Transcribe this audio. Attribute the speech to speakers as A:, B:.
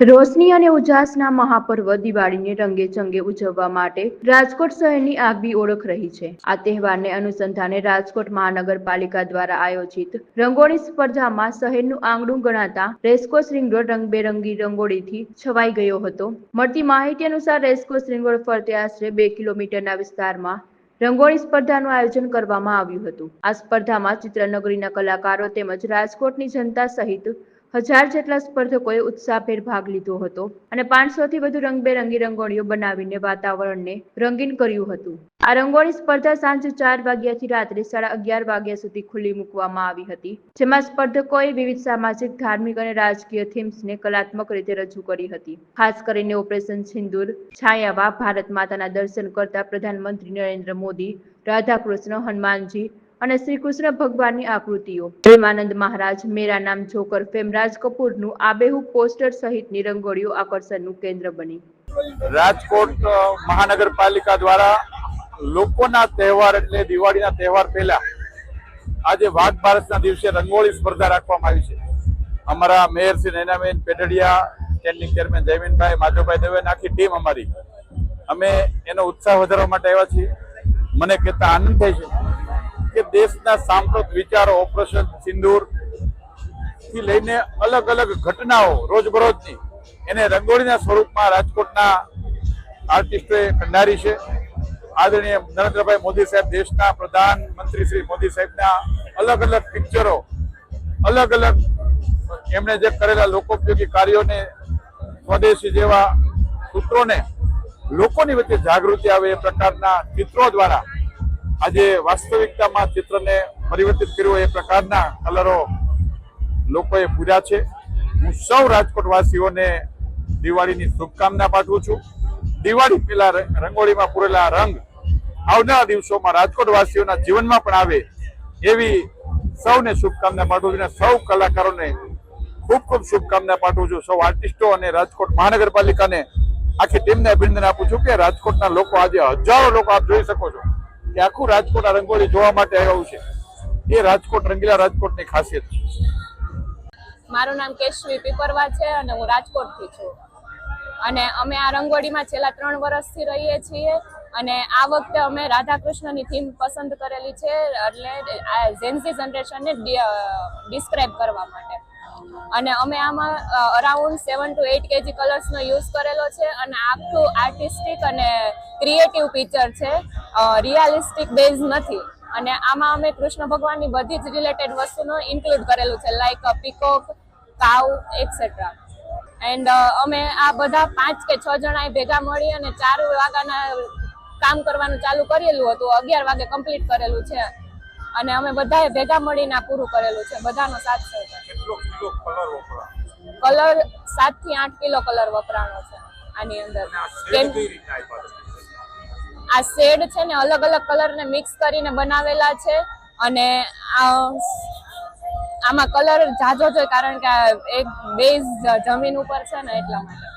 A: રોશની અને ઉજાસના મહાપર્વ દિવાળીને રંગે ચંગે ઉજવવા માટે રાજકોટ શહેરની આગવી ઓળખ રહી છે. આ તહેવારને અનુસંધાને રાજકોટ મહાનગરપાલિકા દ્વારા આયોજિત રંગોળી સ્પર્ધામાં શહેરનું આંગણું ગણાતા રેસકોર્સ રિંગરોડ રંગબેરંગી રંગોળીથી છવાઈ ગયો હતો. મળતી માહિતી અનુસાર રેસકોર્સ રિંગરોડ ફરતે આશરે બે કિલોમીટરના વિસ્તારમાં રંગોળી સ્પર્ધાનું આયોજન કરવામાં આવ્યું હતું. આ સ્પર્ધામાં ચિત્રનગરીના કલાકારો તેમજ રાજકોટની જનતા સહિત હજાર જેટલા સ્પર્ધકોએ ઉત્સાહભેર ભાગ લીધો હતો અને પાંચસોથી વધુ રંગબેરંગી રંગોળીઓ બનાવીને વાતાવરણને રંગીન કર્યું હતું. આ રંગોળી સ્પર્ધા સાંજે ચાર વાગ્યાથી રાત્રે સાડા અગિયાર વાગ્યા સુધી ખુલ્લી મૂકવામાં આવી હતી, જેમાં સ્પર્ધકોએ વિવિધ સામાજિક, ધાર્મિક અને રાજકીય થીમ્સને કલાત્મક રીતે રજૂ કરી હતી. ખાસ કરીને ઓપરેશન સિંદૂર, છાયાવા, ભારત માતાના દર્શન કરતા પ્રધાનમંત્રી નરેન્દ્ર મોદી, રાધાકૃષ્ણ, હનુમાનજી અને શ્રી કૃષ્ણ ભગવાનની આકૃતિઓ. પ્રેમાનંદ મહારાજ, મેરા નામ જોકર ફેમ રાજ કપૂરનું આબેહૂબ પોસ્ટર સહિતની રંગોળીઓ આકર્ષણનું કેન્દ્ર બની.
B: રાજકોટ મહાનગરપાલિકા દ્વારા લોકોના તહેવાર એટલે દિવાળીના તહેવાર પહેલા આજે વાઘ ભારતના દિવસે રંગોળી સ્પર્ધા રાખવામાં આવી છે. અમારા mayor Shri Nainaben Petadiya standing chairman Jayminbhai, Madhavbhai Dave આખી ટીમ અમારી. અમે એનો ઉત્સાહ વધારવા માટે આવ્યા છીએ. મને કહેતા આનંદ થાય છે. કે દેશના સાંપ્રત વિચારો, ઓપરેશન સિંદૂરથી લઈને અલગ અલગ ઘટનાઓ રોજબરોજની, એને રંગોળીના સ્વરૂપમાં રાજકોટના આર્ટિસ્ટોએ કંડારી છે. આદરણીય નરેન્દ્રભાઈ મોદી સાહેબ, દેશના પ્રધાનમંત્રી શ્રી મોદી સાહેબના અલગ અલગ પિક્ચરો અલગ અલગ એમણે જે કરેલા લોકોપયોગી કાર્યોને સ્વદેશી જેવા સૂત્રોને લોકોની વચ્ચે જાગૃતિ આવે એ પ્રકારના ચિત્રો દ્વારા આજે વાસ્તવિકતામાં ચિત્રને પરિવર્તિત કર્યું એ પ્રકારના કલરો લોકોએ પૂર્યા છે. હું સૌ રાજકોટવાસીઓને દિવાળીની શુભકામના પાઠવું છું. દિવાળી પેલા રંગોળીમાં પૂરેલા રંગ આવનારા દિવસોમાં રાજકોટવાસીઓના જીવનમાં પણ આવે એવી સૌને શુભકામના પાઠવું છું અને સૌ કલાકારોને ખૂબ ખૂબ શુભકામના પાઠવું છું. સૌ આર્ટિસ્ટો અને રાજકોટ મહાનગરપાલિકાને આખી ટીમને અભિનંદન આપું છું કે રાજકોટના લોકો આજે હજારો લોકો આપ જોઈ શકો છો. કે આખું રાજકોટ આ રંગોળી જોવા માટે આવ્યું છે. એ રાજકોટ રંગીલા રાજકોટની ખાસિયત છે.
C: મારું નામ કેશવી પીપરવા છે અને હું રાજકોટથી છું. અને અમે આ રંગોળીમાં છેલ્લા ત્રણ વર્ષથી રહીએ છીએ અને આ વખતે અમે રાધાકૃષ્ણની થીમ પસંદ કરેલી છે એટલે આ જેન્સી જનરેશનને ડિસ્ક્રાઇબ કરવા માટે. અને અમે આમાં around seven to eight KG કલર્સનો use કરેલો છે અને આખું આર્ટિસ્ટિક અને ક્રિએટિવ પિક્ચર છે. રિયાલિસ્ટિક બેઝ નથી. અને આમાં અમે કૃષ્ણ ભગવાનની બધી જ રિલેટેડ વસ્તુનો ઇન્ક્લુડ કરેલું છે like peacock cow etcetera and અમે આ બધા પાંચ કે છ જણાએ ભેગા મળી અને ચાર વાગ્યાના કામ કરવાનું ચાલુ કરેલું હતું, અગિયાર વાગે કમ્પ્લીટ કરેલું છે. અને અમે બધાએ ભેગા મળીને આ પૂરું કરેલું છે. બધાનો સાથ સહકાર.
B: કલર
C: સાતથી આઠ કિલો કલર વપરાણો છે આની અંદર. આ શેડ છે? ને અલગ અલગ કલર ને મિક્સ કરીને બનાવેલા છે અને આ આમાં કલર જાજો છે કારણ કે આ એક બેઝ જમીન ઉપર છે ને એટલા માટે.